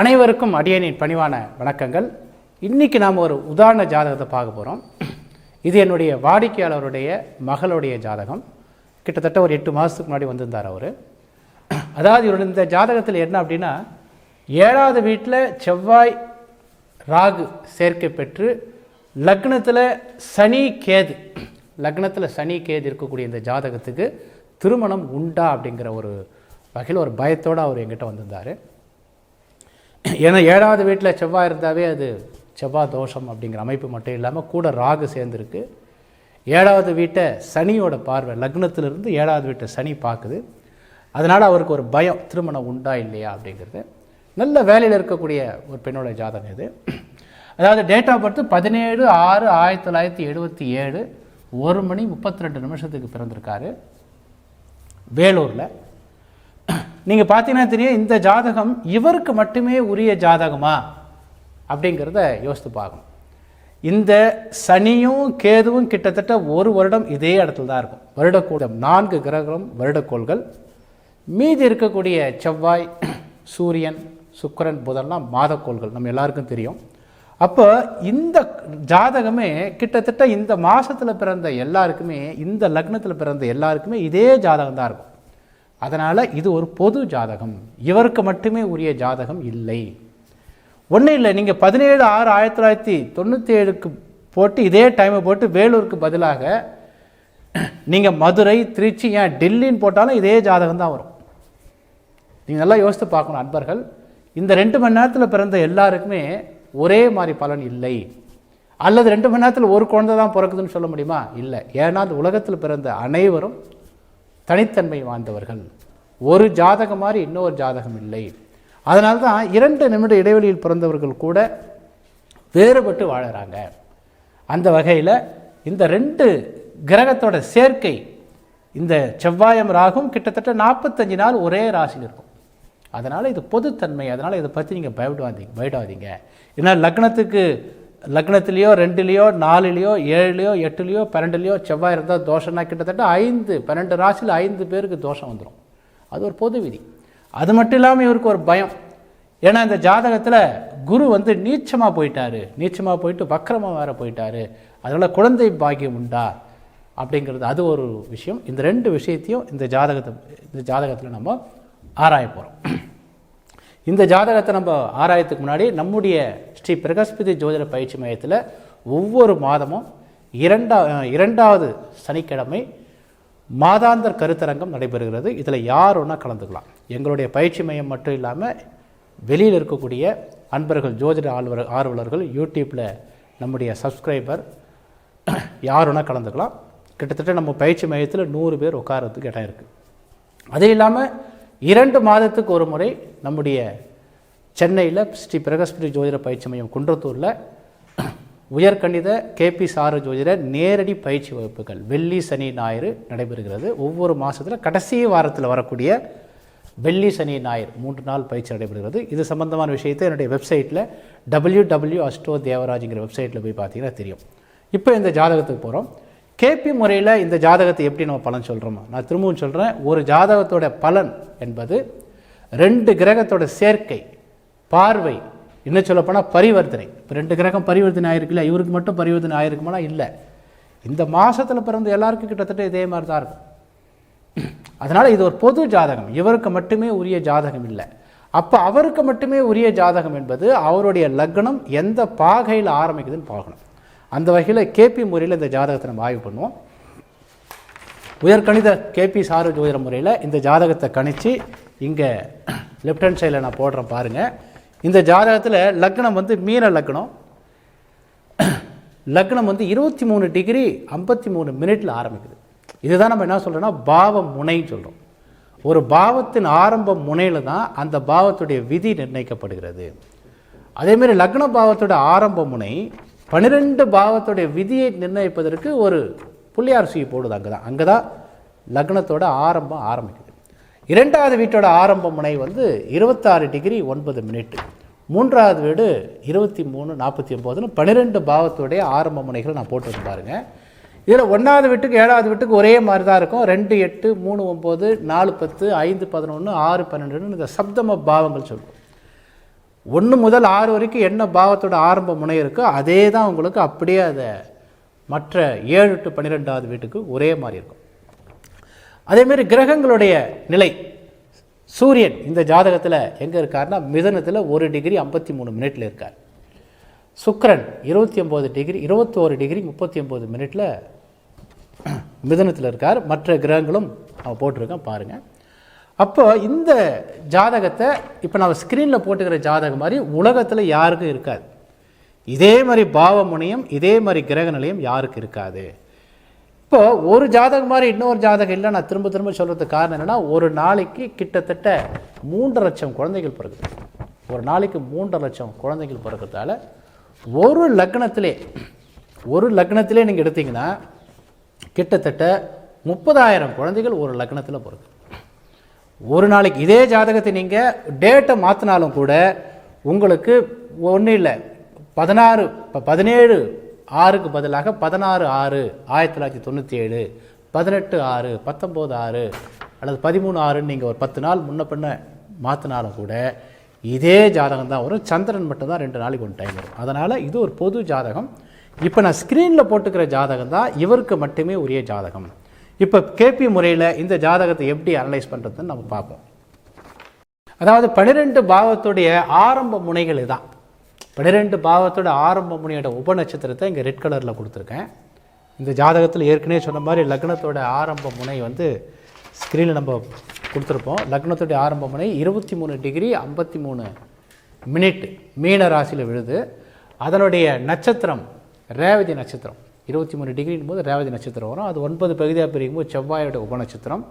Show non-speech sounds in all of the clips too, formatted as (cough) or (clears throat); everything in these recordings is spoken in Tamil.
அனைவருக்கும் அடியனின் பணிவான வணக்கங்கள். இன்னைக்கு நாம் ஒரு உதாரண ஜாதகத்தை பார்க்க போகிறோம் இது என்னுடைய வாடிக்கையாளருடைய மகளுடைய ஜாதகம். கிட்டத்தட்ட ஒரு எட்டு மாதத்துக்கு முன்னாடி வந்திருந்தார் அவர். அதாவது இவருடைய இந்த ஜாதகத்தில் என்ன அப்படின்னா ஏழாவது வீட்டில் செவ்வாய் ராகு சேர்க்கை பெற்று லக்னத்தில் சனி கேது. லக்னத்தில் சனி கேது இருக்கக்கூடிய இந்த ஜாதகத்துக்கு திருமணம் உண்டா அப்படிங்கிற ஒரு வகையில் ஒரு பயத்தோடு அவர் எங்கிட்ட வந்திருந்தார். ஏன்னா ஏழாவது வீட்டில் செவ்வாய் இருந்தாவே அது செவ்வாய் தோஷம் அப்படிங்கிற அமைப்பு மட்டும் இல்லாமல் கூட ராகு சேர்ந்துருக்கு. ஏழாவது வீட்டை சனியோட பார்வை லக்னத்திலிருந்து ஏழாவது வீட்டை சனி பார்க்குது. அதனால் அவருக்கு ஒரு பயம் திருமணம் உண்டா இல்லையா அப்படிங்கிறது. நல்ல வேலையில் இருக்கக்கூடிய ஒரு பெண்ணோட ஜாதகம் இது. அதாவது டேட் ஆஃப் பர்த் பதினேழு ஆறு ஆயிரத்தி தொள்ளாயிரத்தி எழுபத்தி ஏழு ஒரு மணி முப்பத்தி ரெண்டு நிமிஷத்துக்கு பிறந்திருக்காரு. வேலூரில். நீங்கள் பார்த்தீங்கன்னா தெரியும் இந்த ஜாதகம் இவருக்கு மட்டுமே உரிய ஜாதகமா? அப்படிங்கிறத யோசித்து பார்க்கணும். இந்த சனியும் கேதுவும் கிட்டத்தட்ட ஒரு வருடம் இதே இடத்துல தான் இருக்கும். வருடக்கூடம் நான்கு கிரகங்களும் வருடக்கோள்கள். மீதி இருக்கக்கூடிய செவ்வாய் சூரியன் சுக்கிரன் புதன்லாம் மாதக்கோள்கள் நம்ம எல்லாருக்கும் தெரியும். அப்போ இந்த ஜாதகமே கிட்டத்தட்ட இந்த மாதத்தில் பிறந்த எல்லாருக்குமே இந்த லக்னத்தில் பிறந்த எல்லாருக்குமே இதே ஜாதகம் தான் இருக்கும். அதனால் இது ஒரு பொது ஜாதகம். இவருக்கு மட்டுமே உரிய ஜாதகம் இல்லை. ஒன்றும் இல்லை நீங்கள் பதினேழு ஆறு ஆயிரத்தி தொள்ளாயிரத்தி தொண்ணூற்றி ஏழுக்கு போட்டு இதே டைமை போட்டு வேலூருக்கு பதிலாக நீங்கள் மதுரை திருச்சி ஏன் டெல்லின்னு போட்டாலும் இதே ஜாதகம் தான் வரும். நீங்கள் நல்லா யோசித்து பார்க்கணும் அன்பர்கள். இந்த ரெண்டு மணி நேரத்தில் பிறந்த எல்லாருக்குமே ஒரே மாதிரி பலன் இல்லை. அல்லது ரெண்டு மணி நேரத்தில் ஒரு குழந்தை தான் பிறக்குதுன்னு சொல்ல முடியுமா? இல்லை. ஏன்னா அந்த உலகத்தில் பிறந்த அனைவரும் தனித்தன்மை வாழ்ந்தவர்கள் ஒரு ஜாதகம் மாதிரி இன்னொரு ஜாதகம் இல்லை. அதனால தான் இரண்டு நிமிட இடைவெளியில் பிறந்தவர்கள் கூட வேறுபட்டு வாழறாங்க. அந்த வகையில் இந்த ரெண்டு கிரகத்தோட சேர்க்கை இந்த செவ்வாயம் ராகும் கிட்டத்தட்ட நாற்பத்தஞ்சு நாள் ஒரே ராசியில் இருக்கும். அதனால் இது பொதுத்தன்மை. அதனால் இதை பற்றி நீங்கள் பயப்படாதீங்க பயப்படாதீங்க. ஏன்னா லக்னத்துக்கு லக்னத்துலேயோ ரெண்டுலேயோ நாலுலேயோ ஏழுலையோ எட்டுலேயோ பன்னெண்டுலேயோ செவ்வாய் இருந்தால் தோஷம்னா கிட்டத்தட்ட ஐந்து பன்னெண்டு ராசியில் ஐந்து பேருக்கு தோஷம் வந்துடும் அது ஒரு பொது விதி. அது மட்டும் இல்லாமல் இவருக்கு ஒரு பயம். ஏன்னா இந்த ஜாதகத்தில் குரு வந்து நீச்சமாக போயிட்டார். நீச்சமாக போயிட்டு வக்கரமாக வேறு போயிட்டார். அதனால் குழந்தை பாக்கியம் உண்டா? அப்படிங்கிறது அது ஒரு விஷயம். இந்த ரெண்டு விஷயத்தையும் இந்த ஜாதகத்தை இந்த ஜாதகத்தில் நம்ம ஆராய போகிறோம் இந்த ஜாதகத்தை நம்ம ஆராயத்துக்கு முன்னாடி நம்முடைய ஸ்ரீ பிரகஸ்பதி ஜோதிட பயிற்சி மையத்தில் ஒவ்வொரு மாதமும் இரண்டா இரண்டாவது சனிக்கிழமை மாதாந்தர் கருத்தரங்கம் நடைபெறுகிறது. இதில் யார் ஒன்றா கலந்துக்கலாம்? எங்களுடைய பயிற்சி மையம் மட்டும் இல்லாமல் வெளியில் இருக்கக்கூடிய அன்பர்கள் ஜோதிட ஆர்வலர் ஆர்வலர்கள் யூடியூப்பில் நம்முடைய சப்ஸ்கிரைபர் யார் வேணால் கலந்துக்கலாம்? கிட்டத்தட்ட நம்ம பயிற்சி மையத்தில் நூறு பேர் உட்காரத்துக்கு இடம் இருக்குது அது இல்லாமல் இரண்டு மாதத்துக்கு ஒரு முறை நம்முடைய சென்னையில் ஸ்ரீ பிரகஸ்பதி ஜோதிட பயிற்சி மையம் குன்றத்தூரில் உயர்கணித கேபி சாரு ஜோதிட நேரடி பயிற்சி வகுப்புகள் வெள்ளி சனி ஞாயிறு நடைபெறுகிறது. ஒவ்வொரு மாதத்தில் கடைசி வாரத்தில் வரக்கூடிய வெள்ளி சனி ஞாயிறு மூன்று நாள் பயிற்சி நடைபெறுகிறது. இது சம்பந்தமான விஷயத்தை என்னுடைய வெப்சைட்டில் டபிள்யூ டபிள்யூ அஸ்டோ தேவராஜுங்கிற வெப்சைட்டில் போய் பார்த்தீங்கன்னா தெரியும். இப்போ இந்த ஜாதகத்துக்கு போகிறோம் கேபி முறையில் இந்த ஜாதகத்தை எப்படி நம்ம பலன் சொல்கிறோமோ நான் திரும்பவும் சொல்கிறேன் ஒரு ஜாதகத்தோட பலன் என்பது ரெண்டு கிரகத்தோட சேர்க்கை பார்வை என்ன சொல்லப்போனால் பரிவர்த்தனை. இப்போ ரெண்டு கிரகம் பரிவர்த்தனை ஆயிருக்குல்ல இவருக்கு மட்டும் பரிவர்த்தனை ஆயிருக்குமானா இல்லை. இந்த மாதத்தில் பிறந்த எல்லாருக்கும் கிட்டத்தட்ட இதே மாதிரி தான் இருக்கும். அதனால் இது ஒரு பொது ஜாதகம் இவருக்கு மட்டுமே உரிய ஜாதகம் இல்லை. அப்போ அவருக்கு மட்டுமே உரிய ஜாதகம் என்பது அவருடைய லக்னம் எந்த பாகையில் ஆரம்பிக்குதுன்னு பார்க்கணும். அந்த வகையில் கேபி முறையில் இந்த ஜாதகத்தை நம்ம ஆய்வு பண்ணுவோம். உயர்கணித கேபி சாரு ஜோதிட முறையில் இந்த ஜாதகத்தை கணிச்சு இங்கே லெஃப்ட் ஹேண்ட் சைடில் நான் போடுறேன் பாருங்கள் இந்த ஜாதகத்தில் லக்னம் வந்து மீன லக்னம். லக்னம் வந்து இருபத்தி மூணு டிகிரி ஐம்பத்தி மூணு மினிட்ல ஆரம்பிக்குது. இதுதான் நம்ம என்ன சொல்கிறோன்னா பாவ முனைன்னு சொல்கிறோம் ஒரு பாவத்தின் ஆரம்ப முனையில் தான் அந்த பாவத்துடைய விதி நிர்ணயிக்கப்படுகிறது. அதேமாரி லக்ன பாவத்தோட ஆரம்ப முனை பன்னிரெண்டு பாவத்துடைய விதியை நிர்ணயிப்பதற்கு ஒரு புள்ளியார் சுழி போடுது அங்கே தான் அங்கே தான் லக்னத்தோட ஆரம்பம் ஆரம்பிக்குது. இரண்டாவது வீட்டோட ஆரம்ப முனை வந்து இருபத்தாறு டிகிரி ஒன்பது மினிட் மூன்றாவது வீடு இருபத்தி மூணு நாற்பத்தி ஒம்போதுன்னு பன்னிரெண்டு பாவத்துடைய ஆரம்ப முனைகள் நான் போட்டு பாருங்க. இதில் ஒன்றாவது வீட்டுக்கு ஏழாவது வீட்டுக்கு ஒரே மாதிரி தான் இருக்கும். ரெண்டு எட்டு மூணு ஒம்பது நாலு பத்து ஐந்து பதினொன்று ஆறு பன்னெண்டுன்னு இந்த சப்தம பாவங்கள் சொல்லுவோம் ஒன்று முதல் ஆறு வரைக்கும் என்ன பாவத்தோட ஆரம்ப முனை இருக்கோ அதே தான் உங்களுக்கு அப்படியே அதை மற்ற ஏழு டு பன்னிரெண்டாவது வீட்டுக்கு ஒரே மாதிரி இருக்கும். அதேமாரி கிரகங்களுடைய நிலை சூரியன் இந்த ஜாதகத்தில் எங்கே இருக்காருன்னா மிதனத்தில் ஒரு டிகிரி ஐம்பத்தி மூணு மினிட்ல இருக்கார். சுக்கரன் இருபத்தி ஒம்பது டிகிரி இருபத்தோரு டிகிரி முப்பத்தி ஒம்பது மினிட்ல மிதனத்தில் இருக்கார். மற்ற கிரகங்களும் அவன் போட்டிருக்கான் பாருங்கள் அப்போ இந்த ஜாதகத்தை இப்போ நம்ம ஸ்க்ரீனில் போட்டுக்கிற ஜாதகம் மாதிரி உலகத்தில் யாருக்கும் இருக்காது. இதே மாதிரி பாவமுனையும் இதே மாதிரி கிரக நிலையும் யாருக்கு இருக்காது. இப்போ ஒரு ஜாதகம் மாதிரி இன்னொரு ஜாதகம் இல்லை நான் திரும்ப திரும்ப சொல்கிறதுக்கு காரணம் என்னென்னா ஒரு நாளைக்கு கிட்டத்தட்ட மூன்று லட்சம் குழந்தைகள் பிறகுது ஒரு நாளைக்கு மூன்றரை லட்சம் குழந்தைகள் பிறக்கிறதால ஒரு லக்னத்திலே ஒரு லக்னத்திலே நீங்கள் எடுத்தீங்கன்னா கிட்டத்தட்ட முப்பதாயிரம் குழந்தைகள் ஒரு லக்னத்தில் பிறகு ஒரு நாளைக்கு இதே ஜாதகத்தை நீங்கள் டேட்டை மாற்றினாலும் கூட உங்களுக்கு ஒன்றும் இல்லை. பதினாறு இப்போ பதினேழு ஆறுக்கு பதிலாக பதினாறு ஆறு ஆயிரத்தி தொள்ளாயிரத்தி தொண்ணூற்றி ஏழு பதினெட்டு ஆறு பத்தொம்போது ஆறு அல்லது பதிமூணு ஆறுன்னு நீங்கள் ஒரு பத்து நாள் முன்ன பின்ன மாற்றினாலும் கூட இதே ஜாதகம் தான் வரும். சந்திரன் மட்டும்தான் ரெண்டு நாளைக்கு ஒன்று டைம் வரும். அதனால் இது ஒரு பொது ஜாதகம். இப்போ நான் ஸ்க்ரீனில் போட்டுக்கிற ஜாதகம் தான் இவருக்கு மட்டுமே உரிய ஜாதகம். இப்போ கேபி முறையில் இந்த ஜாதகத்தை எப்படி அனலைஸ் பண்ணுறதுன்னு நம்ம பார்ப்போம். அதாவது பன்னிரெண்டு பாவத்துடைய ஆரம்ப முனைகள் இதான். பன்னிரெண்டு பாவத்தோட ஆரம்ப முனையோட உபநட்சத்திரத்தை இங்கே ரெட் கலரில் கொடுத்துருக்கேன். இந்த ஜாதகத்தில் ஏற்கனவே சொன்ன மாதிரி லக்னத்தோட ஆரம்ப முனை வந்து ஸ்க்ரீனில் நம்ம கொடுத்துருப்போம். லக்னத்துடைய ஆரம்ப முனை இருபத்தி மூணு டிகிரி ஐம்பத்தி மூணு மினிட் மீன ராசியில் விழுது. அதனுடைய நட்சத்திரம் ரேவதி நட்சத்திரம். இருபத்தி மூணு டிகிரின் போது ரேவதி நட்சத்திரம் வரும். அது ஒன்பது பகுதியாக பிரிக்கும் போது செவ்வாயோட உபநட்சத்திரம்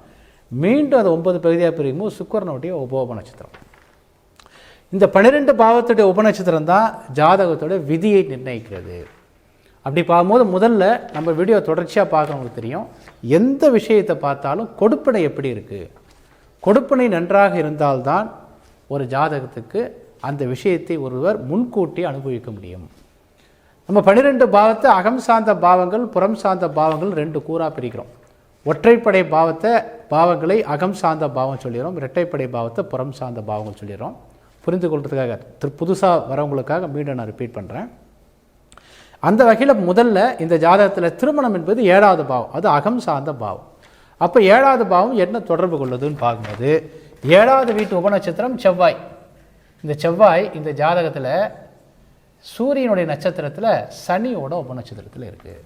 மீண்டும் அது ஒன்பது பகுதியாக பிரிக்கும் போது சுக்கரனுடைய உபோப நட்சத்திரம். இந்த பன்னிரெண்டு பாவத்துடைய உபநட்சத்திரம் தான் ஜாதகத்தோட விதியை நிர்ணயிக்கிறது. அப்படி பார்க்கும்போது முதல்ல நம்ம வீடியோ தொடர்ச்சியாக பார்க்கறவங்களுக்கு தெரியும். எந்த விஷயத்தை பார்த்தாலும் கொடுப்பனை எப்படி இருக்குது கொடுப்பனை நன்றாக இருந்தால்தான் ஒரு ஜாதகத்துக்கு அந்த விஷயத்தை ஒருவர் முன்கூட்டி அனுபவிக்க முடியும். நம்ம பன்னிரெண்டு பாவத்தை அகம் சார்ந்த பாவங்கள் புறம் சார்ந்த பாவங்கள் ரெண்டு கூறாக பிரிக்கிறோம். ஒற்றைப்படை பாவத்தை பாவங்களை அகம் சார்ந்த பாவம் சொல்லிடுறோம் இரட்டைப்படை பாவத்தை புறம் சார்ந்த பாவங்கள் சொல்லிடுறோம். புரிந்து கொள்றதுக்காக திரு புதுசாக வரவங்களுக்காக மீண்டும் நான் ரிப்பீட் பண்ணுறேன் அந்த வகையில் முதல்ல இந்த ஜாதகத்தில் திருமணம் என்பது ஏழாவது பாவம் அது அகம் சார்ந்த பாவம். அப்போ ஏழாவது பாவம் என்ன தொடர்பு கொள்ளுதுன்னு பார்க்கும்போது ஏழாவது வீட்டு உபநட்சத்திரம் செவ்வாய். இந்த செவ்வாய் இந்த ஜாதகத்தில் சூரியனுடைய நட்சத்திரத்தில் சனியோட உபநட்சத்திரத்தில் இருக்குது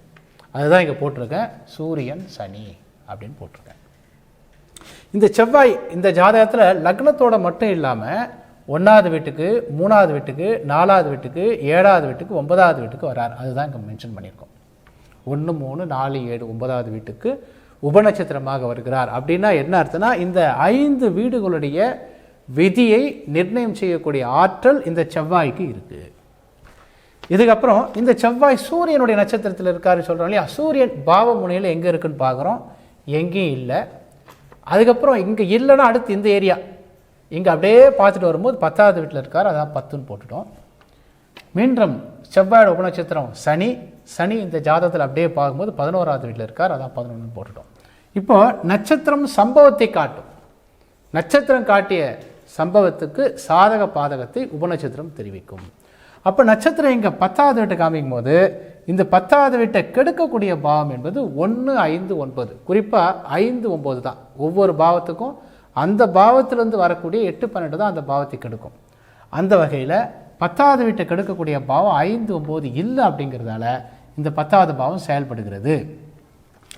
அதுதான் இங்கே போட்டிருக்கேன். சூரியன் சனி அப்படின்னு போட்டிருக்கேன். இந்த செவ்வாய் இந்த ஜாதகத்தில் லக்னத்தோட மட்டும் இல்லாமல் ஒன்றாவது வீட்டுக்கு மூணாவது வீட்டுக்கு நாலாவது வீட்டுக்கு ஏழாவது வீட்டுக்கு ஒன்பதாவது வீட்டுக்கு வரார். அதுதான் இங்கே மென்ஷன் பண்ணியிருக்கோம். ஒன்று மூணு நாலு ஏழு ஒன்பதாவது வீட்டுக்கு உபநட்சத்திரமாக வருகிறார். அப்படின்னா என்ன அர்த்தம்னா இந்த ஐந்து வீடுகளுடைய விதியை நிர்ணயம் செய்யக்கூடிய ஆற்றல் இந்த செவ்வாய்க்கு இருக்குது இதுக்கப்புறம் இந்த செவ்வாய் சூரியனுடைய நட்சத்திரத்தில் இருக்காரு சொல்கிறோம் இல்லையா? சூரியன் பாவ முனையில் எங்கே இருக்குன்னு பார்க்குறோம் எங்கேயும் இல்லை. அதுக்கப்புறம் இங்கே இல்லைன்னா அடுத்து இந்த ஏரியா. இங்கே அப்படியே பார்த்துட்டு வரும்போது பத்தாவது வீட்டில் இருக்கார். அதான் பத்துன்னு போட்டுட்டோம். மீண்டும் செவ்வாயோட உபநட்சத்திரம் சனி. சனி இந்த ஜாதகத்தில் அப்படியே பார்க்கும்போது பதினோராவது வீட்டில் இருக்கார். அதான் பதினொன்று போட்டுட்டோம். இப்போ நட்சத்திரம் சம்பவத்தை காட்டும். நட்சத்திரம் காட்டிய சம்பவத்துக்கு சாதக பாதகத்தை உபநட்சத்திரம் தெரிவிக்கும். அப்போ நட்சத்திரம் இங்கே பத்தாவது வீட்டை காமிக்கும் போது இந்த பத்தாவது வீட்டை கெடுக்கக்கூடிய பாவம் என்பது ஒன்று ஐந்து ஒன்பது. குறிப்பாக ஐந்து ஒம்பது தான். ஒவ்வொரு பாவத்துக்கும் அந்த பாவத்திலேருந்து வரக்கூடிய எட்டு பன்னெண்டு தான் அந்த பாவத்தை கெடுக்கும். அந்த வகையில் பத்தாவது வீட்டை கெடுக்கக்கூடிய பாவம் ஐந்து ஒம்பது இல்லை அப்படிங்கிறதால இந்த பத்தாவது பாவம் செயல்படுகிறது.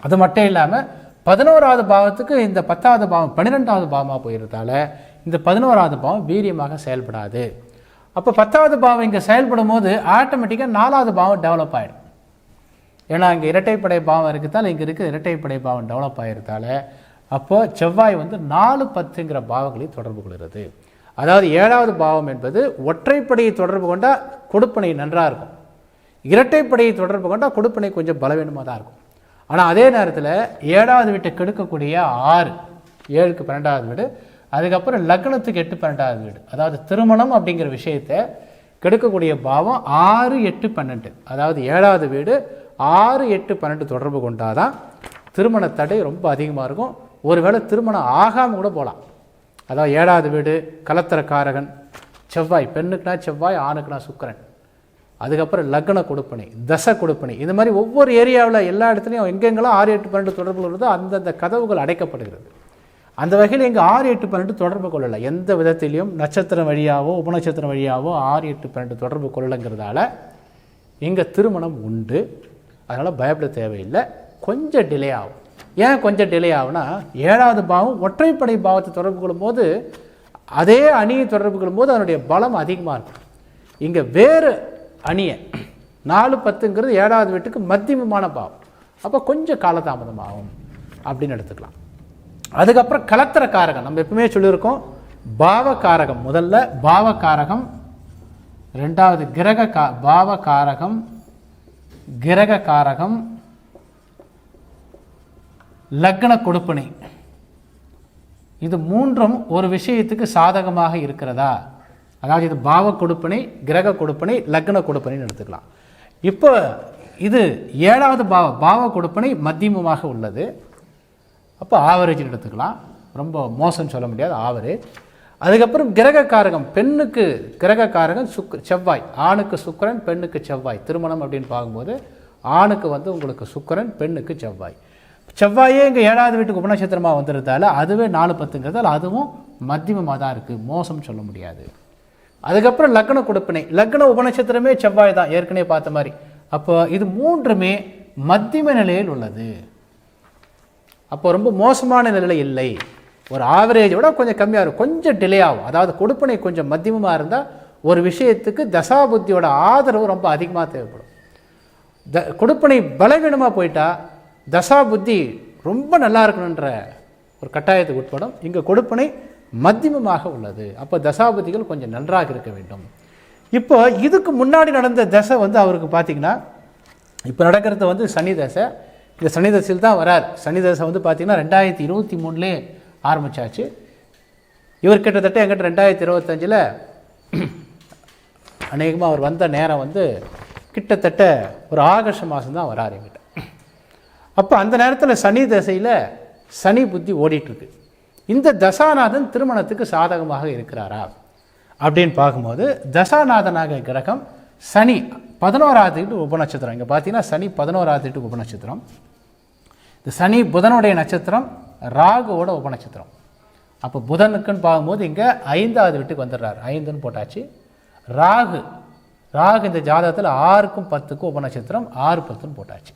அது மட்டும் இல்லாமல் பதினோராவது பாவத்துக்கு இந்த பத்தாவது பாவம் பன்னிரெண்டாவது பாவமாக போயிருந்தால இந்த பதினோராவது பாவம் வீரியமாக செயல்படாது. அப்போ பத்தாவது பாவம் இங்கே செயல்படும் போது ஆட்டோமேட்டிக்காக நாலாவது பாவம் டெவலப் ஆகிடும் ஏன்னா இங்கே இரட்டைப்படை பாவம் இருக்கிறதால இங்கே இருக்க இரட்டைப்படை பாவம் டெவலப் ஆகிறதால அப்போது செவ்வாய் வந்து நாலு பத்துங்கிற பாவங்களை தொடர்பு கொள்கிறது. அதாவது ஏழாவது பாவம் என்பது ஒற்றைப்படையை தொடர்பு கொண்டால் கொடுப்பனை நன்றாக இருக்கும். இரட்டைப்படையை தொடர்பு கொண்டால் கொடுப்பனை கொஞ்சம் பலவீனமாக தான் இருக்கும். ஆனால் அதே நேரத்தில் ஏழாவது வீட்டை கெடுக்கக்கூடிய ஆறு ஏழுக்கு பன்னெண்டாவது வீடு அதுக்கப்புறம் லக்னத்துக்கு எட்டு பன்னெண்டாவது வீடு. அதாவது திருமணம் அப்படிங்கிற விஷயத்தை கெடுக்கக்கூடிய பாவம் ஆறு எட்டு பன்னெண்டு. அதாவது ஏழாவது வீடு ஆறு எட்டு பன்னெண்டு தொடர்பு கொண்டாதான் திருமண தடை ரொம்ப அதிகமாக இருக்கும். ஒருவேளை திருமணம் ஆகாமல் கூட போகலாம் அதாவது ஏழாவது வீடு கலத்தரக்காரகன் செவ்வாய் பெண்ணுக்குனா செவ்வாய் ஆணுக்குனா சுக்கரன். அதுக்கப்புறம் லக்ன கொடுப்பனை தசை கொடுப்பனை. இந்த மாதிரி ஒவ்வொரு ஏரியாவில் எல்லா இடத்துலையும் எங்கெங்கெல்லாம் ஆறு எட்டு பன்னெண்டு தொடர்பு உள்ளதோ அந்தந்த கதவுகள் அடைக்கப்படுகிறது. அந்த வகையில் இங்கே ஆறு எட்டு பன்னெண்டு தொடர்பு கொள்ளலை. எந்த விதத்திலையும் நட்சத்திரம் வழியாவோ உபநட்சத்திரம் வழியாவோ ஆறு எட்டு பன்னெண்டு தொடர்பு கொள்ளலைங்கிறதால இங்கே திருமணம் உண்டு. அதனால் பயப்பட தேவையில்லை. கொஞ்சம் டிலே ஆகும். ஏன் கொஞ்சம் டிலே ஆகும்னா ஏழாவது பாவம் ஒற்றைப்படை பாவத்தை தொடர்பு கொள்ளும்போது அதே அணியை தொடர்பு கொள்ளும்போது அதனுடைய பலம் அதிகமாக இருக்கும். இங்கே வேறு அணியை நாலு பத்துங்கிறது ஏழாவது வீட்டுக்கு மத்தியமமான பாவம். அப்போ கொஞ்சம் காலதாமதம் ஆகும். அப்படின்னு எடுத்துக்கலாம். அதுக்கப்புறம் கலத்திர காரகம் நம்ம எப்பவுமே சொல்லியிருக்கோம் பாவகாரகம் முதல்ல பாவகாரகம் ரெண்டாவது கிரக கா பாவகாரகம் கிரக காரகம் லக்ன கொடுப்பனை. இது மூன்றும் ஒரு விஷயத்துக்கு சாதகமாக இருக்கிறதா? அதாவது இது பாவ கொடுப்பனை கிரக கொடுப்பனை லக்ன கொடுப்பனைன்னு எடுத்துக்கலாம். இப்போ இது ஏழாவது பாவ பாவ கொடுப்பனை மத்தியமமாக உள்ளது. அப்போ ஆவரேஜ்னு எடுத்துக்கலாம். ரொம்ப மோசம் சொல்ல முடியாது ஆவரேஜ் அதுக்கப்புறம் கிரகக்காரகம் பெண்ணுக்கு கிரகக்காரகம் சுக் செவ்வாய். ஆணுக்கு சுக்கரன் பெண்ணுக்கு செவ்வாய். திருமணம் அப்படின்னு பார்க்கும்போது ஆணுக்கு வந்து உங்களுக்கு சுக்கரன் பெண்ணுக்கு செவ்வாய். செவ்வாயே இங்கே ஏழாவது வீட்டுக்கு உபநட்சத்திரமாக வந்திருந்தால அதுவே நாலு பத்துங்கிறதால அதுவும் மத்தியமமாக தான் இருக்குது மோசம் சொல்ல முடியாது. அதுக்கப்புறம் லக்ன கொடுப்பினை. லக்ன உபநட்சத்திரமே செவ்வாய் தான். ஏற்கனவே பார்த்த மாதிரி. அப்போ இது மூன்றுமே மத்தியம நிலையில் உள்ளது. அப்போ ரொம்ப மோசமான நிலை இல்லை. ஒரு ஆவரேஜை விட கொஞ்சம் கம்மியாக இருக்கும். கொஞ்சம் டிலே ஆகும். அதாவது கொடுப்பனை கொஞ்சம் மத்தியமாக இருந்தால் ஒரு விஷயத்துக்கு தசாபுத்தியோட ஆதரவு ரொம்ப அதிகமாக தேவைப்படும். த கொடுப்பனை பலவீனமாக போயிட்டா தசா புத்தி ரொம்ப நல்லா இருக்கணுன்ற ஒரு கட்டாயத்துக்கு உட்படும். இங்கே கொடுப்பனை மத்தியமமாக உள்ளது. அப்போ தசாபுத்திகள் கொஞ்சம் நன்றாக இருக்க வேண்டும். இப்போ இதுக்கு முன்னாடி நடந்த தசை வந்து அவருக்கு பார்த்தீங்கன்னா இப்போ நடக்கிறது வந்து சனி தசை. இந்த சனி தசையில் தான் வரார். சனி தசை வந்து பார்த்தீங்கன்னா ரெண்டாயிரத்தி இருபத்தி மூணுலேயே ஆரம்பிச்சாச்சு. இவர் கிட்டத்தட்ட எங்கிட்ட ரெண்டாயிரத்தி இருபத்தஞ்சில் (clears throat) அநேகமாக அவர் வந்த நேரம் வந்து கிட்டத்தட்ட ஒரு ஆகஸ்ட் மாதம் தான் வரார் எங்கிட்ட. அப்போ அந்த நேரத்தில் சனி தசையில் சனி புத்தி ஓடிட்டுருக்கு. இந்த தசாநாதன் திருமணத்துக்கு சாதகமாக இருக்கிறாரா? அப்படின்னு பார்க்கும்போது தசாநாதனாக கிரகம் சனி பதினோராவது வீட்டு உபநட்சத்திரம். இங்கே பார்த்தீங்கன்னா சனி பதினோராவது வீட்டு உபநட்சத்திரம். இந்த சனி புதனுடைய நட்சத்திரம் ராகுவோட உபநட்சத்திரம். அப்போ புதனுக்குன்னு பார்க்கும்போது இங்கே ஐந்தாவது வீட்டுக்கு வந்துடுறாரு. ஐந்துன்னு போட்டாச்சு. ராகு ராகு இந்த ஜாதகத்தில் ஆறுக்கும் பத்துக்கும் உபநட்சத்திரம் ஆறு பத்துன்னு போட்டாச்சு.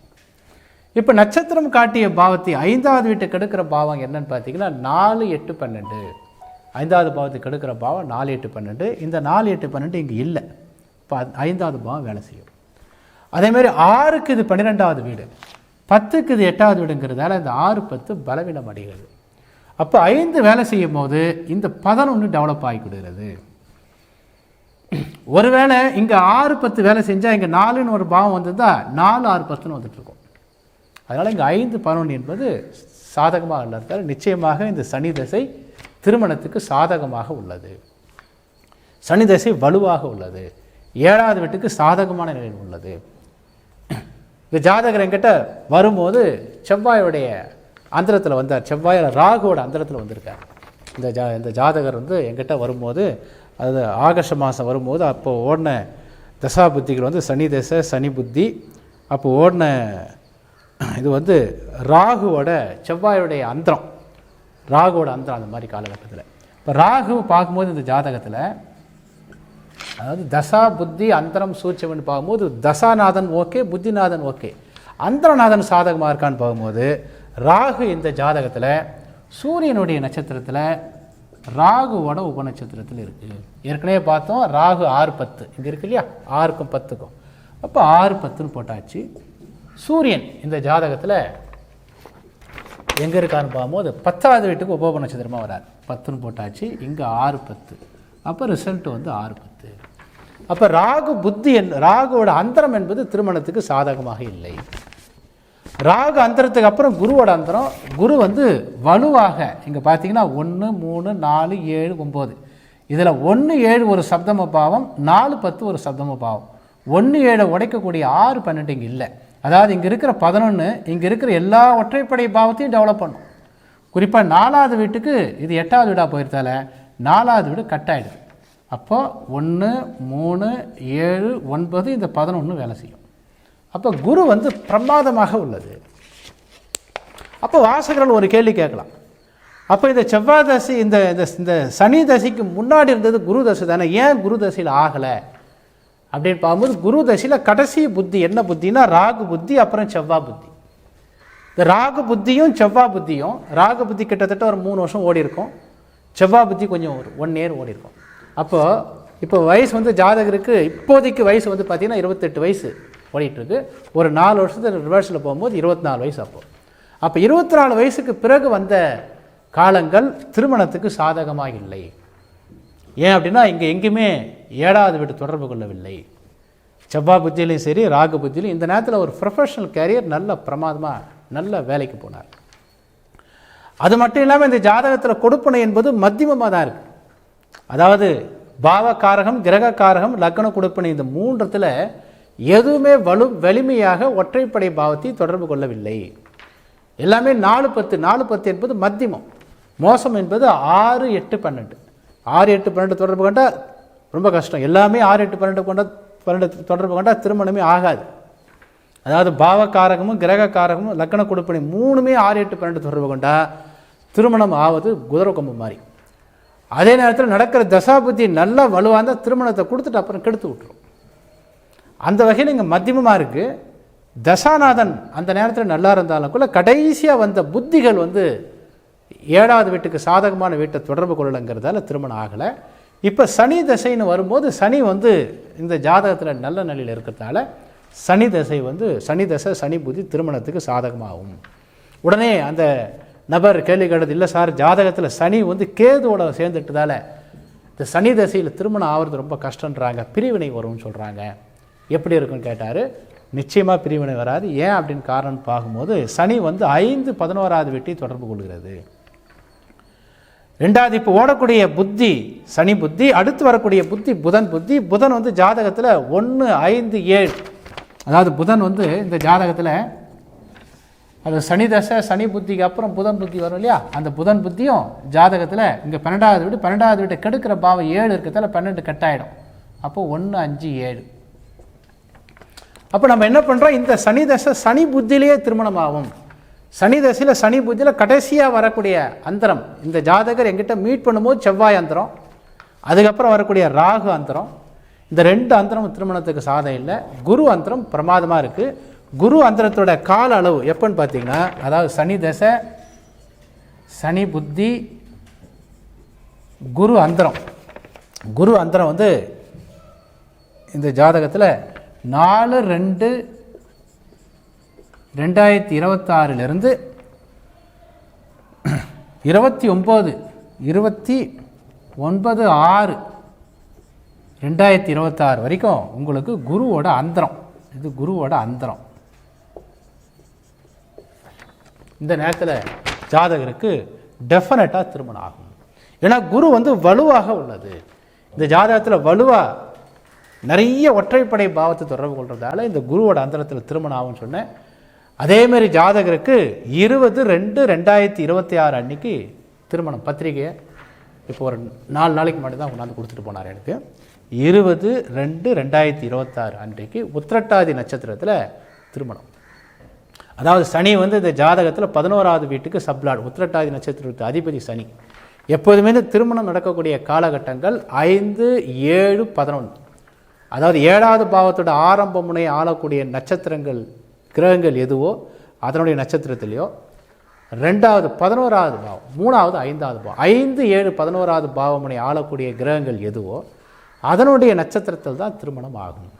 இப்போ நட்சத்திரம் காட்டிய பாவத்தை ஐந்தாவது வீட்டுக்கு எடுக்கிற பாவம் என்னன்னு பார்த்தீங்கன்னா நாலு எட்டு பன்னெண்டு. ஐந்தாவது பாவத்துக்கு எடுக்கிற பாவம் நாலு எட்டு பன்னெண்டு. இந்த நாலு எட்டு பன்னெண்டு இங்கே இல்லை. ஐந்தாவது பாவம் வேலை செய்யும். அதேமாதிரி ஆறுக்கு இது பன்னிரெண்டாவது வீடு. பத்துக்கு இது எட்டாவது வீடுங்கிறதால இந்த ஆறு பத்து பலவீனம் அடைகிறது. அப்போ ஐந்து வேலை செய்யும் போது இந்த பதினொன்று டெவலப் ஆகிவிடுகிறது (clears throat) ஒருவேளை இங்கே ஆறு பத்து வேலை செஞ்சால் இங்கே நாலுன்னு ஒரு பாவம் வந்திருந்தா நாலு ஆறு பத்துன்னு வந்துட்டுருக்கோம். அதனால் இங்கே ஐந்து பதினொன்று என்பது சாதகமாக இல்லாதால் நிச்சயமாக இந்த சனி தசை திருமணத்துக்கு சாதகமாக உள்ளது. சனி தசை வலுவாக உள்ளது. ஏழாவது வீட்டுக்கு சாதகமான நிலையில் உள்ளது. இந்த ஜாதகர் என்கிட்ட வரும்போது செவ்வாயோடைய அந்தரத்தில் வந்தார். செவ்வாயில் ராகுவோட அந்தரத்தில் வந்திருக்கார். இந்த ஜா இந்த ஜாதகர் வந்து என்கிட்ட வரும்போது அது ஆகஸ்ட் மாதம் வரும்போது அப்போ ஓடின தசா புத்திகள் வந்து சனி தசை சனி புத்தி அப்போ ஓடின இது வந்து ராகுவோட செவ்வாயோடைய அந்தரம். ராகுவோட அந்தரம் அந்த மாதிரி காலகட்டத்தில். இப்போ ராகு பார்க்கும்போது இந்த ஜாதகத்தில் அதாவது தசா புத்தி அந்தரம் சூட்சம்னு பார்க்கும்போது தசாநாதன் ஓகே புத்திநாதன் ஓகே. அந்தரநாதன் சாதகமாக இருக்கான்னு பார்க்கும்போது ராகு இந்த ஜாதகத்தில் சூரியனுடைய நட்சத்திரத்தில் ராகுவோட உபநட்சத்திரத்தில் இருக்குது ஏற்கனவே பார்த்தோம் ராகு ஆறு பத்து. இங்கே இருக்கு இல்லையா? ஆறுக்கும் பத்துக்கும். அப்போ ஆறு பத்துன்னு போட்டாச்சு. சூரியன் இந்த ஜாதகத்தில் எங்கே இருக்கான்னு பார்க்கும்போது பத்தாவது வீட்டுக்கு உபோப நட்சத்திரமாக வரார். பத்துன்னு போட்டாச்சு இங்கே ஆறு பத்து. அப்போ ரிசல்ட் வந்து ஆறு பத்து அப்போ ராகு புத்தி என் ராகுவோட அந்தரம் என்பது திருமணத்துக்கு சாதகமாக இல்லை. ராகு அந்தரத்துக்கு அப்புறம் குருவோட அந்தரம் குரு வந்து வலுவாக இங்கே பார்த்தீங்கன்னா ஒன்று மூணு நாலு ஏழு ஒம்பது இதில் ஒன்று ஏழு ஒரு சப்தம பாவம் நாலு பத்து ஒரு சப்தம பாவம். ஒன்று ஏழை உடைக்கக்கூடிய ஆறு பன்னெண்டு இங்கே இல்லை. அதாவது இங்கே இருக்கிற பதினொன்று இங்கே இருக்கிற எல்லா ஒற்றைப்படை பாவத்தையும் டெவலப் பண்ணும். குறிப்பாக நாலாவது வீட்டுக்கு இது எட்டாவது வீடாக போயிருந்தால நாலாவது வீடு கட் ஆகிடும் அப்போ ஒன்று மூணு ஏழு ஒன்பது இந்த பதினொன்று வேலை செய்யும். அப்போ குரு வந்து பிரமாதமாக உள்ளது. அப்போ வாசகர்கள் ஒரு கேள்வி கேட்கலாம். அப்போ இந்த செவ்வாய் தசை இந்த இந்த இந்த சனி தசைக்கு முன்னாடி இருந்தது குரு தசை தானே? ஏன் குரு தசையில் ஆகலை? அப்படின்னு பார்க்கும்போது குரு தசையில் கடைசி புத்தி என்ன புத்தினா ராகு புத்தி அப்புறம் செவ்வாய் புத்தி. இந்த ராகு புத்தியும் செவ்வாய் புத்தியும் ராகு புத்தி கிட்டத்தட்ட ஒரு மூணு வருஷம் ஓடி இருக்கும் செவ்வாய் புத்தி கொஞ்சம் ஒரு ஒன் இயர் ஓடி இருக்கும். அப்போது இப்போ வயசு வந்து ஜாதகருக்கு இப்போதைக்கு வயசு வந்து பார்த்திங்கன்னா இருபத்தெட்டு வயசு ஓடிட்டுருக்கு. ஒரு நாலு வருஷத்துல ரிவர்ஸில் போகும்போது இருபத்தி நாலு வயசு அப்போ. அப்போ இருபத்தி நாலு வயசுக்கு பிறகு வந்த காலங்கள் திருமணத்துக்கு சாதகமாக இல்லை. ஏன் அப்படின்னா இங்கே எங்கேயுமே ஏழாவது வீட்டு தொடர்பு கொள்ளவில்லை. செவ்வாய் புத்தியிலையும் சரி ராகு புத்தியிலையும் இந்த நேரத்தில் ஒரு ப்ரொஃபஷனல் கேரியர் நல்ல பிரமாதமாக நல்ல வேலைக்கு போனார். அது மட்டும் இல்லாமல் இந்த ஜாதகத்தில் கொடுப்பனை என்பது மத்தியமமாக தான் இருக்கு. அதாவது பாவகாரகம் கிரகக்காரகம் லக்ன கொடுப்பனை இந்த மூன்றத்தில் எதுவுமே வலு வலிமையாக ஒற்றைப்படை பாவத்தை தொடர்பு கொள்ளவில்லை. எல்லாமே நாலு பத்து நாலு பத்து என்பது மத்தியமம். மோசம் என்பது ஆறு எட்டு பன்னெண்டு. ஆறு எட்டு பன்னெண்டு தொடர்பு கொண்டால் ரொம்ப கஷ்டம். எல்லாமே ஆறு எட்டு பன்னெண்டு கொண்ட பன்னெண்டு தொடர்பு கொண்டால் திருமணமே ஆகாது. அதாவது பாவகாரகமும் கிரகக்காரகமும் லக்கண கொடுப்பனை மூணுமே ஆறு எட்டு பன்னெண்டு தொடர்பு கொண்டா திருமணம் ஆவது குதிரை கொம்பு மாதிரி. அதே நேரத்தில் நடக்கிற தசாபுத்தி நல்லா வலுவாக திருமணத்தை கொடுத்துட்டு அப்புறம் கெடுத்து விட்டுரும். அந்த வகையில் இங்கே மத்தியமமாக இருக்குது தசாநாதன் அந்த நேரத்தில் நல்லா இருந்தாலும் கூட கடைசியாக வந்த புத்திகள் வந்து ஏழாவது வீட்டுக்கு சாதகமான வீட்டை தொடர்பு கொள்ளலைங்கிறதால திருமணம் ஆகலை. இப்போ சனி தசைன்னு வரும்போது சனி வந்து இந்த ஜாதகத்தில் நல்ல நிலையில் இருக்கிறதால சனி தசை வந்து சனி தசை சனி புத்தி திருமணத்துக்கு சாதகமாகும். உடனே அந்த நபர் கேள்வி கேட்டது இல்லை சார் ஜாதகத்தில் சனி வந்து கேதுவோட சேர்ந்துட்டதால் இந்த சனி தசையில் திருமணம் ஆகிறது ரொம்ப கஷ்டன்றாங்க பிரிவினை வரும்னு சொல்கிறாங்க எப்படி இருக்குன்னு கேட்டார் நிச்சயமாக பிரிவினை வராது. ஏன் அப்படின்னு காரணம் பார்க்கும்போது சனி வந்து ஐந்து பதினோராவது வீட்டை தொடர்பு கொள்கிறது. ரெண்டாவது இப்போ ஓடக்கூடிய புத்தி சனி புத்தி அடுத்து வரக்கூடிய புத்தி புதன் புத்தி புதன் வந்து ஜாதகத்தில் ஒன்று ஐந்து ஏழு. அதாவது புதன் வந்து இந்த ஜாதகத்தில் அது சனி தசை சனி புத்திக்கு அப்புறம் புதன் புத்தி வரும் இல்லையா? அந்த புதன் புத்தியும் ஜாதகத்தில் இங்கே பன்னெண்டாவது வீடு பன்னெண்டாவது வீட்டை கெடுக்கிற பாவம் ஏழு இருக்கிறதால பன்னெண்டு கட்டாயிடும் அப்போ ஒன்று அஞ்சு ஏழு. அப்போ நம்ம என்ன பண்ணுறோம் இந்த சனி தசை சனி புத்தியிலேயே திருமணம் ஆகும் சனி தசையில் சனி புத்தியில் கடைசியாக வரக்கூடிய அந்தரம் இந்த ஜாதகர் எங்கிட்ட மீட் பண்ணும்போது செவ்வாய் அந்தரம் அதுக்கப்புறம் வரக்கூடிய ராகு அந்தரம் இந்த ரெண்டு அந்தரம் திருமணத்துக்கு சாதம் இல்லை. குரு அந்தரம் பிரமாதமாக இருக்குது குரு அந்தரத்தோட கால அளவு எப்போன்னு பார்த்தீங்கன்னா அதாவது சனி தசை சனி புத்தி குரு அந்தரம். குரு அந்தரம் வந்து இந்த ஜாதகத்தில் நாலு ரெண்டு ரெண்டாயிரத்தி இருபத்தாறிலிருந்து இருபத்தி ஒம்பது இருபத்தி ஒன்பது ஆறு ரெண்டாயிரத்தி இருபத்தாறு வரைக்கும் உங்களுக்கு குருவோட அந்தரம். இது குருவோட அந்தரம். இந்த நேரத்தில் ஜாதகருக்கு டெஃபினட்டாக திருமணம் ஆகும். ஏன்னா குரு வந்து வலுவாக உள்ளது. இந்த ஜாதகத்தில் வலுவாக நிறைய ஒற்றைப்படை பாவத்தை தொடர்பு கொள்றதால இந்த குருவோட அந்தரத்தில் திருமணம் ஆகும்னு சொன்னேன். அதேமாரி ஜாதகருக்கு இருபது ரெண்டு ரெண்டாயிரத்தி இருபத்தி ஆறு அன்னைக்கு திருமணம் பத்திரிகையை இப்போ ஒரு நாலு நாளைக்கு முன்னாடி தான் கொண்டாந்து கொடுத்துட்டு போனார் எனக்கு. இருபது ரெண்டு ரெண்டாயிரத்தி இருபத்தாறு அன்றைக்கு உத்திரட்டாதி நட்சத்திரத்தில் திருமணம். அதாவது சனி வந்து இந்த ஜாதகத்தில் பதினோராவது வீட்டுக்கு சப்லாட் உத்திரட்டாதி நட்சத்திரத்து அதிபதி சனி. எப்போதுமே இந்த திருமணம் நடக்கக்கூடிய காலகட்டங்கள் ஐந்து ஏழு பதினொன்று. அதாவது ஏழாவது பாவத்தோட ஆரம்ப முனை ஆளக்கூடிய நட்சத்திரங்கள் கிரகங்கள் எதுவோ அதனுடைய நட்சத்திரத்திலையோ ரெண்டாவது பதினோராவது பாவம் மூணாவது ஐந்தாவது பாவம் ஐந்து ஏழு பதினோராவது பாவமுனை ஆளக்கூடிய கிரகங்கள் எதுவோ அதனுடைய நட்சத்திரத்தில் தான் திருமணம் ஆகும்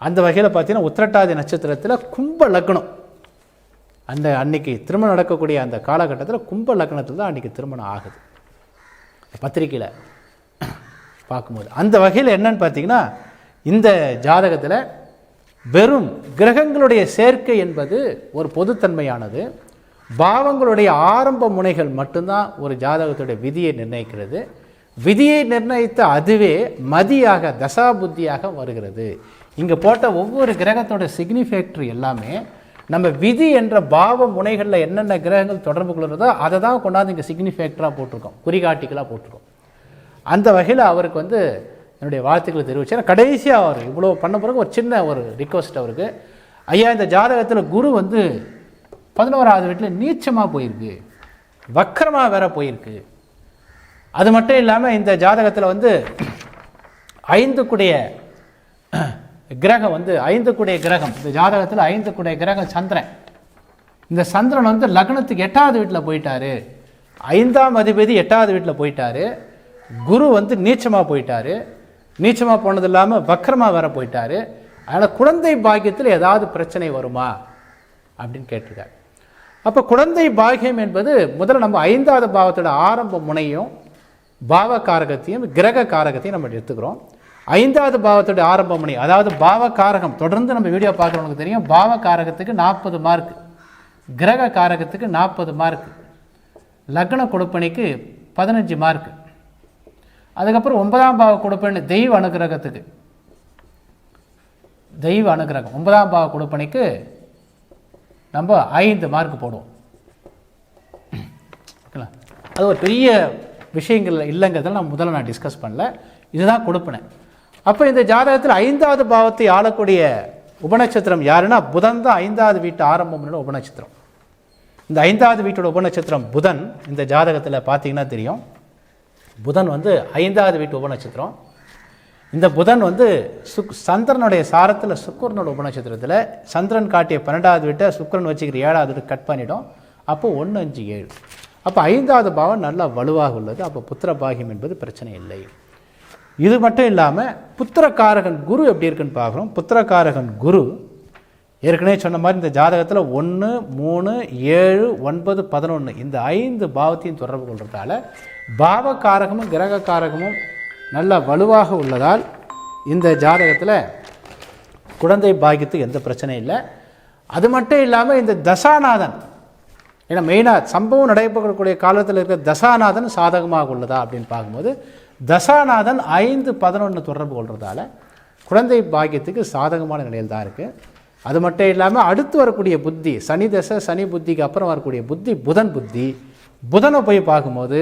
அந்த வகையில் பார்த்தீங்கன்னா உத்திரட்டாதி நட்சத்திரத்தில் கும்ப லக்னம். அந்த அன்னைக்கு திருமணம் நடக்கக்கூடிய அந்த காலகட்டத்தில் கும்ப லக்னத்தில் தான் அன்றைக்கி திருமணம் ஆகுது. பத்திரிக்கையில் பார்க்கும்போது. அந்த வகையில் என்னன்னு பார்த்தீங்கன்னா இந்த ஜாதகத்தில் வெறும் கிரகங்களுடைய சேர்க்கை என்பது ஒரு பொதுத்தன்மையானது. பாவங்களுடைய ஆரம்ப முனைகள் மட்டும்தான் ஒரு ஜாதகத்துடைய விதியை நிர்ணயிக்கிறது. விதியை நிர்ணயித்த அதுவே மதியாக தசாபுத்தியாக வருகிறது. இங்கே போட்ட ஒவ்வொரு கிரகத்தோட சிக்னிஃபேக்டரி எல்லாமே நம்ம விதி என்ற பாவ முனைகளில் என்னென்ன கிரகங்கள் தொடர்பு கொள்கிறதோ அதை தான் கொண்டாந்து இங்கே சிக்னிஃபேக்டராக போட்டிருக்கோம். குறிகாட்டிகளாக போட்டிருக்கோம். அந்த வகையில் அவருக்கு வந்து என்னுடைய வாழ்த்துக்களை தெரிவிச்சேன் கடைசியாக அவர் இவ்வளோ பண்ண பிறகு ஒரு சின்ன ஒரு ரிக்வஸ்ட் அவருக்கு. ஐயா இந்த ஜாதகத்தில் குரு வந்து பதினோராவது வீட்டில் நீச்சமாக போயிருக்கு. வக்கரமாக வேற போயிருக்கு. அது மட்டும் இல்லாமல் இந்த ஜாதகத்தில் வந்து ஐந்துக்குடைய கிரகம் வந்து ஐந்து குடைய கிரகம். இந்த ஜாதகத்தில் ஐந்து குடைய கிரகம் சந்திரன். இந்த சந்திரன் வந்து லக்னத்துக்கு எட்டாவது வீட்டில் போயிட்டாரு. ஐந்தாம் அதிபதி எட்டாவது வீட்டில் போயிட்டாரு. குரு வந்து நீச்சமாக போயிட்டாரு. நீச்சமாக போனது இல்லாமல் வக்கரமாக வேற போயிட்டாரு. அதனால் குழந்தை பாக்கியத்தில் ஏதாவது பிரச்சனை வருமா? அப்படின்னு கேட்டிருக்காரு. அப்போ குழந்தை பாக்கியம் என்பது முதல்ல நம்ம ஐந்தாவது பாவத்தோட ஆரம்ப முனையும் பாவ காரகத்தையும் கிரக காரகத்தையும் நம்ம எடுத்துக்கிறோம். ஐந்தாவது பாவத்தோட ஆரம்ப மணி. அதாவது பாவ காரகம் தொடர்ந்து நம்ம வீடியோ பார்க்குறவங்களுக்கு தெரியும். பாவ காரகத்துக்கு நாற்பது மார்க் கிரக காரகத்துக்கு நாற்பது மார்க் லக்ன கொடுப்பணிக்கு பதினஞ்சு மார்க் அதுக்கப்புறம் ஒன்பதாம் பாவ கொடுப்பணி தெய்வ அனுகிரகத்துக்கு. தெய்வ அனுகிரகம். ஒன்பதாம் பாவ கொடுப்பணிக்கு நம்ம ஐந்து மார்க் போடுவோம். ஓகேங்களா? அது ஒரு பெரிய விஷயங்கள் இல்லைங்கிறதெல்லாம் நான் முதல்ல நான் டிஸ்கஸ் பண்ணல. இதுதான் கொடுப்பினேன் அப்போ இந்த ஜாதகத்தில் ஐந்தாவது பாவத்தை ஆளக்கூடிய உபநட்சத்திரம் யாருன்னா புதன் தான் ஐந்தாவது வீட்டு ஆரம்பம்னு உபநட்சத்திரம். இந்த ஐந்தாவது வீட்டோட உபநட்சத்திரம் புதன் இந்த ஜாதகத்தில் பார்த்தீங்கன்னா தெரியும். புதன் வந்து ஐந்தாவது வீட்டு உபநட்சத்திரம். இந்த புதன் வந்து சுக் சந்திரனுடைய சாரத்தில் சுக்கரனோட உபநட்சத்திரத்தில் சந்திரன் காட்டிய பன்னெண்டாவது வீட்டை சுக்கிரன் வச்சுக்கிற ஏழாவது வீட்டு கட் பண்ணிடும். அப்போ ஒன்று அஞ்சு ஏழு. அப்போ ஐந்தாவது பாவம் நல்லா வலுவாக உள்ளது. அப்போ புத்திர பாகியம் என்பது பிரச்சனை இல்லை. இது மட்டும் இல்லாமல் புத்திரக்காரகன் குரு எப்படி இருக்குன்னு பார்க்குறோம். புத்திரக்காரகன் குரு ஏற்கனவே சொன்ன மாதிரி இந்த ஜாதகத்தில் ஒன்று மூணு ஏழு ஒன்பது பதினொன்று இந்த ஐந்து பாவத்தையும் தொடர்பு கொள்றதால பாவக்காரகமும் கிரகக்காரகமும் நல்ல வலுவாக உள்ளதால் இந்த ஜாதகத்தில் குழந்தை பாக்கியத்துக்கு எந்த பிரச்சனையும் இல்லை. அது மட்டும் இல்லாமல் இந்த தசாநாதன் ஏன்னா மெயினாக சம்பவம் நடைபெறக்கூடிய காலத்தில் இருக்கிற தசாநாதன் சாதகமாக உள்ளதா அப்படின்னு பார்க்கும்போது தசாநாதன் ஐந்து பதினொன்று தொடர்பு கொள்றதால குழந்தை பாக்கியத்துக்கு சாதகமான நிலையில் தான் இருக்குது அது மட்டும் இல்லாமல் அடுத்து வரக்கூடிய புத்தி சனி தசை சனி புத்திக்கு அப்புறம் வரக்கூடிய புத்தி புதன் புத்தி. புதனை போய் பார்க்கும்போது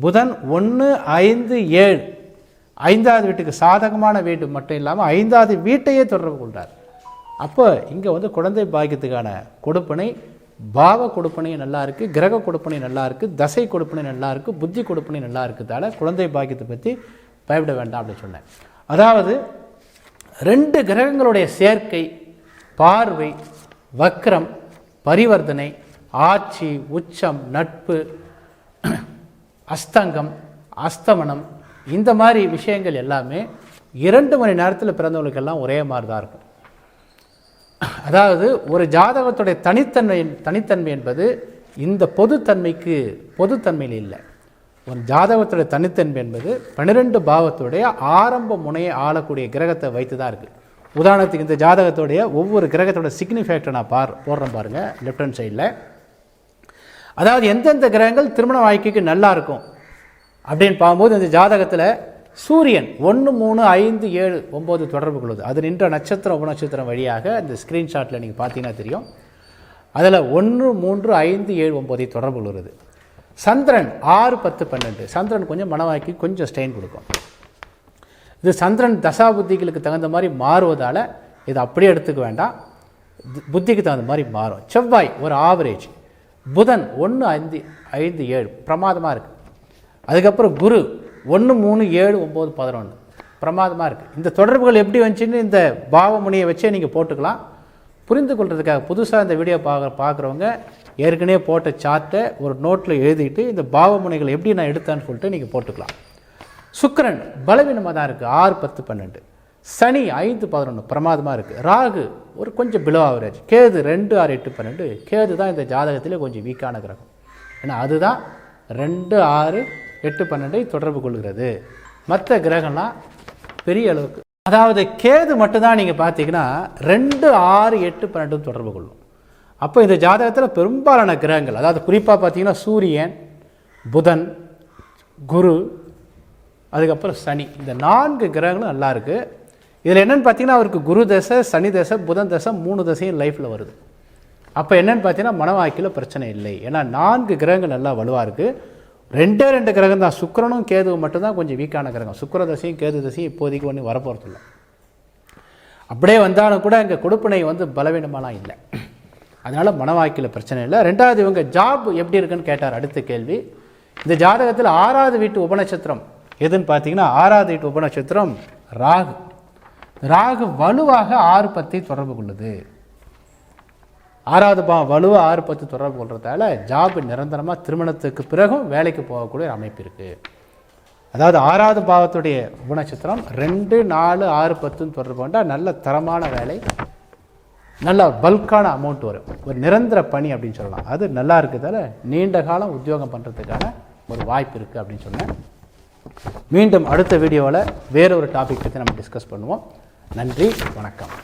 புதன் ஒன்று ஐந்து ஏழு. ஐந்தாவது வீட்டுக்கு சாதகமான வீடு மட்டும் இல்லாமல் ஐந்தாவது வீட்டையே தொடர்பு கொள்கிறார் அப்போ இங்கே வந்து குழந்தை பாக்கியத்துக்கான கொடுப்பனை பாவ கொடுப்பனை நல்லா இருக்குது கிரக கொடுப்பனை நல்லா இருக்குது தசை கொடுப்பனை நல்லா இருக்குது புத்தி கொடுப்பனை நல்லா இருக்குதால குழந்தை பாக்கியத்தை பற்றி பயப்பட வேண்டாம் அப்படின்னு சொன்னேன் அதாவது ரெண்டு கிரகங்களுடைய சேர்க்கை பார்வை வக்ரம் பரிவர்த்தனை ஆட்சி உச்சம் நட்பு அஸ்தங்கம் அஸ்தமனம் இந்த மாதிரி விஷயங்கள் எல்லாமே இரண்டு மணி நேரத்தில் பிறந்தவங்களுக்கெல்லாம் ஒரே மாதிரி தான் இருக்கும். அதாவது ஒரு ஜாதகத்துடைய தனித்தன்மை தனித்தன்மை என்பது இந்த பொதுத்தன்மைக்கு பொதுத்தன்மையில் இல்லை. ஒரு ஜாதகத்துடைய தனித்தன்மை என்பது பன்னிரெண்டு பாவத்துடைய ஆரம்ப முனையை ஆளக்கூடிய கிரகத்தை வைத்து தான் இருக்குது உதாரணத்துக்கு இந்த ஜாதகத்துடைய ஒவ்வொரு கிரகத்தோட சிக்னிஃபேக்டர் நான் பார் போடுறேன் பாருங்கள் லெஃப்ட் ஹேண்ட் சைடில் அதாவது எந்தெந்த கிரகங்கள் திருமண வாழ்க்கைக்கு நல்லா இருக்கும் அப்படின்னு பார்க்கும்போது இந்த ஜாதகத்தில் சூரியன் ஒன்று மூணு ஐந்து ஏழு ஒம்பது தொடர்பு கொள்வது அது நின்ற நட்சத்திரம் உபநட்சத்திரம் வழியாக இந்த ஸ்க்ரீன்ஷாட்டில் நீங்கள் பார்த்தீங்கன்னா தெரியும். அதில் ஒன்று மூன்று ஐந்து ஏழு ஒம்பதை தொடர்பு கொள்வது சந்திரன் ஆறு பத்து பன்னெண்டு. சந்திரன் கொஞ்சம் மனவாக்கி கொஞ்சம் ஸ்டெயின் கொடுக்கும். இது சந்திரன் தசா புத்திகளுக்கு தகுந்த மாதிரி மாறுவதால் இதை அப்படியே எடுத்துக்க வேண்டாம். புத்திக்கு தகுந்த மாதிரி மாறும். செவ்வாய் ஒரு ஆவரேஜ் புதன் ஒன்று ஐந்து ஐந்து ஏழு. பிரமாதமாக இருக்குது அதுக்கப்புறம் குரு ஒன்று மூணு ஏழு ஒம்பது பதினொன்று பிரமாதமாக இருக்குது இந்த தொடர்புகள் எப்படி வந்துச்சுன்னு இந்த பாவமுனியை வச்சே நீங்கள் போட்டுக்கலாம். புரிந்து கொள்கிறதுக்காக புதுசாக இந்த வீடியோ பார்க்க பார்க்குறவங்க ஏற்கனவே போட்ட சார்ட்டை ஒரு நோட்டில் எழுதிட்டு இந்த பாவமுனைகளை எப்படி நான் எடுத்தேன்னு சொல்லிட்டு நீங்கள் போட்டுக்கலாம். சுக்கரன் பலவீனமாக தான் இருக்குது ஆறு பத்து பன்னெண்டு. சனி ஐந்து பதினொன்று பிரமாதமாக இருக்குது ராகு ஒரு கொஞ்சம் பிலோ ஆவரேஜ் கேது ரெண்டு ஆறு எட்டு பன்னெண்டு. கேது தான் இந்த ஜாதகத்திலே கொஞ்சம் வீக்கான கிரகம். ஏன்னா அதுதான் ரெண்டு ஆறு எட்டு பன்னெண்டை தொடர்பு கொள்கிறது. மற்ற கிரகம்லாம் பெரிய அளவுக்கு. அதாவது கேது மட்டும்தான் நீங்கள் பார்த்தீங்கன்னா ரெண்டு ஆறு எட்டு பன்னெண்டும் தொடர்பு கொள்ளும். அப்போ இந்த ஜாதகத்தில் பெரும்பாலான கிரகங்கள் அதாவது குறிப்பாக பார்த்தீங்கன்னா சூரியன் புதன் குரு அதுக்கப்புறம் சனி இந்த நான்கு கிரகங்களும் நல்லா இருக்குது இதில் என்னென்னு பார்த்தீங்கன்னா அவருக்கு குரு தசை சனி தசை புதன் தசை மூணு தசையும் லைஃப்பில் வருது. அப்போ என்னென்னு பார்த்தீங்கன்னா மனவாக்கில் பிரச்சனை இல்லை. ஏன்னா நான்கு கிரகங்கள் நல்லா வலுவாக இருக்குது ரெண்டே ரெண்டு கிரகம் தான். சுக்கரனும் கேதுவும் மட்டும்தான் கொஞ்சம் வீக்கான கிரகம். சுக்கர தசையும் கேது தசையும் இப்போதைக்கு ஒன்று வரப்போகிறதில்ல அப்படியே வந்தாலும் கூட இங்கே கொடுப்பினை வந்து பலவீனமாலாம் இல்லை. அதனால் மனவாக்கில் பிரச்சனை இல்லை. ரெண்டாவது இவங்க ஜாப் எப்படி இருக்குன்னு கேட்டார். அடுத்த கேள்வி. இந்த ஜாதகத்தில் ஆறாவது வீட்டு உபநட்சத்திரம் எதுன்னு பார்த்தீங்கன்னா ஆறாவது வீட்டு உபநட்சத்திரம் ராகு. ராகு வலுவாக ஆறு பத்தை தொடர்பு கொள்ளுது. ஆறாவது பாவம் வலுவாக ஆறு பத்து தொடர்பு கொள்றதால ஜாப் நிரந்தரமாக திருமணத்துக்கு பிறகும் வேலைக்கு போகக்கூடிய அமைப்பு இருக்குது அதாவது ஆறாவது பாவத்துடைய குணச்சித்திரம் ரெண்டு நாலு ஆறு பத்துன்னு தொடர்பு கொண்டால் நல்ல தரமான வேலை நல்ல பல்கான அமௌண்ட் வரும். ஒரு நிரந்தர பணி அப்படின்னு சொல்லலாம். அது நல்லா இருக்குதால நீண்ட காலம் உத்தியோகம் பண்ணுறதுக்கான ஒரு வாய்ப்பு இருக்குது அப்படின்னு சொன்னேன். மீண்டும் அடுத்த வீடியோவில் வேறொரு டாபிக் பற்றி நம்ம டிஸ்கஸ் பண்ணுவோம். நன்றி வணக்கம்.